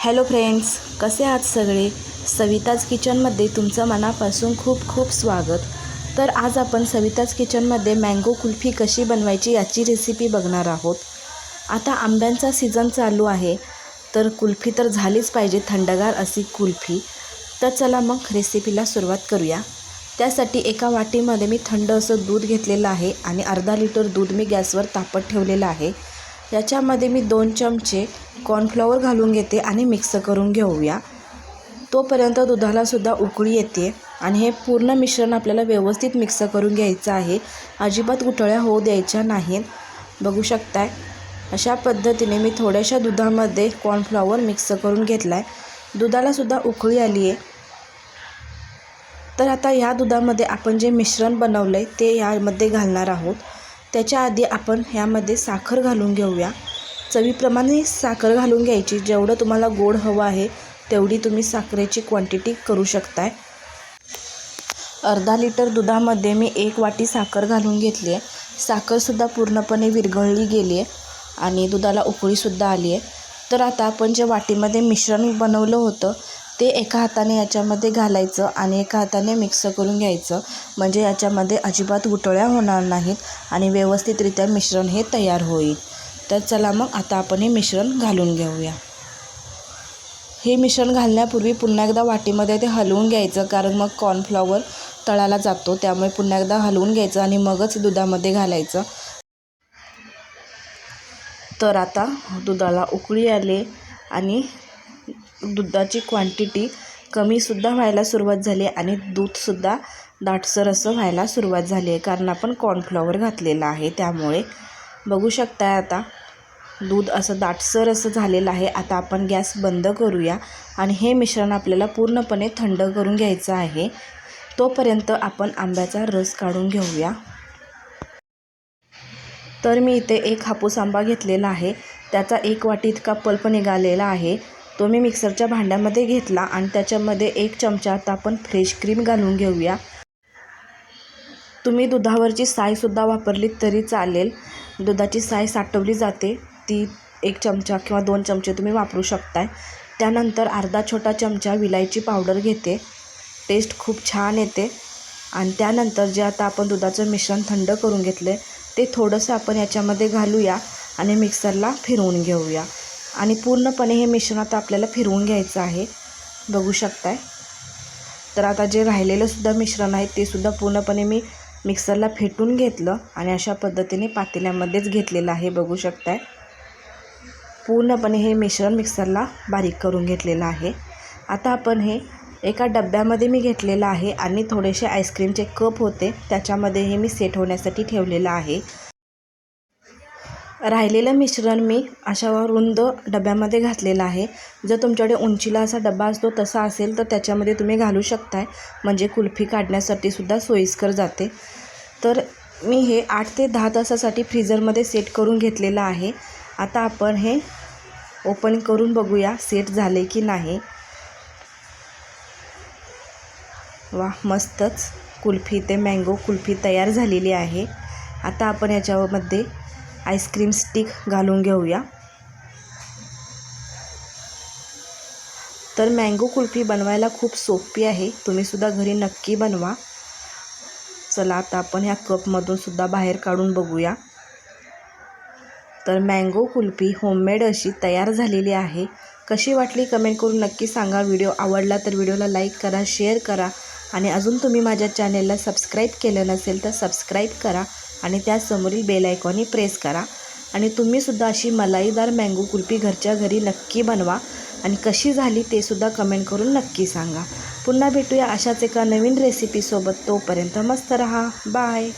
Hello friends कसे आहात सगळे? सविताज किचनमध्ये तुमचं मनापासून खूप खूप स्वागत. तर आज आपण सविताज किचनमध्ये मँगो कुल्फी कशी बनवायची याची रेसिपी बघणार आहोत. आता आंब्यांचा सीझन चालू आहे तर कुल्फी तर झालीच पाहिजे थंडगार अशी कुल्फी. तर चला मग रेसिपीला सुरुवात करूया. त्यासाठी एका वाटीमध्ये मी थंड असं दूध घेतलेलं आहे आणि अर्धा लिटर दूध मी गॅसवर तापत ठेवलेलं आहे. याच्यामध्ये मी दोन चमचे कॉर्नफ्लॉवर घालून घेते आणि मिक्स करून घेऊया. तोपर्यंत दुधालासुद्धा उकळी येते आणि हे पूर्ण मिश्रण आपल्याला व्यवस्थित मिक्स करून घ्यायचं आहे. अजिबात गुठळ्या होऊ द्यायच्या नाहीत. बघू शकताय अशा पद्धतीने मी थोड्याशा दुधामध्ये कॉर्नफ्लॉवर मिक्स करून घेतला आहे दुधालासुद्धा उकळी आली आहे. तर आता ह्या दुधामध्ये आपण जे मिश्रण बनवलं आहे ते यामध्ये घालणार आहोत. त्याच्या आधी आपण ह्यामध्ये साखर घालून घेऊया. चवीप्रमाणे साखर घालून घ्यायची. जेवढं तुम्हाला गोड हवं आहे तेवढी तुम्ही साखरेची क्वांटिटी करू शकताय. अर्धा लिटर दुधामध्ये मी एक वाटी साखर घालून घेतली आहे. साखरसुद्धा पूर्णपणे विरघळली गेली आहे आणि दुधाला उकळीसुद्धा आली आहे. तर आता आपण जे वाटीमध्ये मिश्रण बनवलं होतं ते एका हाताने याच्यामध्ये घालायचं आणि एका हाताने मिक्स करून घ्यायचं. म्हणजे याच्यामध्ये अजिबात गुटळ्या होणार नाहीत आणि व्यवस्थितरित्या मिश्रण हे तयार होईल. तर चला मग आता आपण हे मिश्रण घालून घेऊया. हे मिश्रण घालण्यापूर्वी पुन्हा एकदा वाटीमध्ये ते हलवून घ्यायचं कारण मग कॉर्नफ्लॉवर तळाला जातो त्यामुळे पुन्हा एकदा हलवून घ्यायचं आणि मगच दुधामध्ये घालायचं. तर आता दुधाला उकळी आली आणि दुधाची क्वांटिटी कमीसुद्धा व्हायला सुरुवात झाली आणि दूधसुद्धा दाटसर असं व्हायला सुरुवात झाली आहे कारण आपण कॉर्नफ्लॉवर घातलेलं आहे त्यामुळे. बघू शकताय आता दूध असं दाटसर असं झालेलं आहे. आता आपण गॅस बंद करूया आणि हे मिश्रण आपल्याला पूर्णपणे थंड करून घ्यायचं आहे. तोपर्यंत आपण आंब्याचा रस काढून घेऊया. तर मी इथे एक हापूस आंबा घेतलेला आहे. त्याचा एक वाटी इतका पल्प निघालेला आहे. तो मी मिक्सरच्या भांड्यामध्ये घेतला आणि त्याच्यामध्ये एक चमचा आता आपण फ्रेश क्रीम घालून घेऊया. तुम्ही दुधावरची सायसुद्धा वापरली तरी चालेल. दुधाची साय साठवली जाते. ती एक चमचा किंवा दोन चमचे तुम्ही वापरू शकताय. त्यानंतर अर्धा छोटा चमचा विलायची पावडर घेते. टेस्ट खूप छान येते. आणि त्यानंतर जे आता आपण दुधाचं मिश्रण थंड करून घेतलं आहे ते थोडंसं आपण याच्यामध्ये घालूया आणि मिक्सरला फिरवून घेऊया. आणि पूर्णपणे हे मिश्रण आता आपल्याला फिरवून घ्यायचं आहे. बघू शकताय. तर आता जे राहिलेलंसुद्धा मिश्रण आहे ते सुद्धा पूर्णपणे मी मिक्सरला फेटून घेतलं आणि अशा पद्धतीने पातेल्यामध्येच घेतलेलं आहे. बघू शकताय. पूर्णपणे हे मिश्रण मिक्सरला बारीक करून घेतलेलं आहे. आता आपण हे एका डब्यामध्ये मी घेतलेलं आहे आणि थोडेसे आईस्क्रीमचे कप होते त्याच्यामध्ये हे मी सेट होण्यासाठी ठेवलेलं आहे. राहिलेलं मिश्रण मी अशा रुंद डब्यामध्ये घातलेलं आहे. जर तुमच्याकडे उंचीला असा डबा असतो तसा असेल तर त्याच्यामध्ये तुम्ही घालू शकताय. म्हणजे कुल्फी काढण्यासाठी सुद्धा सोयीस्कर जाते. तर मी हे आठ ते दहा तासासाठी फ्रीजरमध्ये सेट करून घेतलेलं आहे. आता आपण हे ओपन करून बघूया सेट झाले की नाही. वा मस्तच. कुल्फी ते मँगो कुल्फी तयार झालेली आहे. आता आपण याच्यामध्ये आईस्क्रीम स्टिक घालून घेऊया. तर मँगो कुल्फी बनवायला खूप सोपी आहे. तुम्हीसुद्धा घरी नक्की बनवा. चला आता आपण ह्या कपमधूनसुद्धा बाहेर काढून बघूया. तर मँगो कुल्फी होममेड अशी तयार झालेली आहे. कशी वाटली कमेंट करून नक्की सांगा. व्हिडिओ आवडला तर व्हिडिओला लाईक करा शेअर करा आणि अजून तुम्ही माझ्या चॅनेलला सबस्क्राईब केलं नसेल तर सबस्क्राईब करा आणि त्यासमोरील बेल आयकॉनही प्रेस करा. आणि तुम्हीसुद्धा अशी मलाईदार मँगो कुल्फी घरच्या घरी नक्की बनवा आणि कशी झाली ते सुद्धा कमेंट करून नक्की सांगा. पुन्हा भेटूया अशाच एका नवीन रेसिपीसोबत तोपर्यंत मस्त रहा. बाय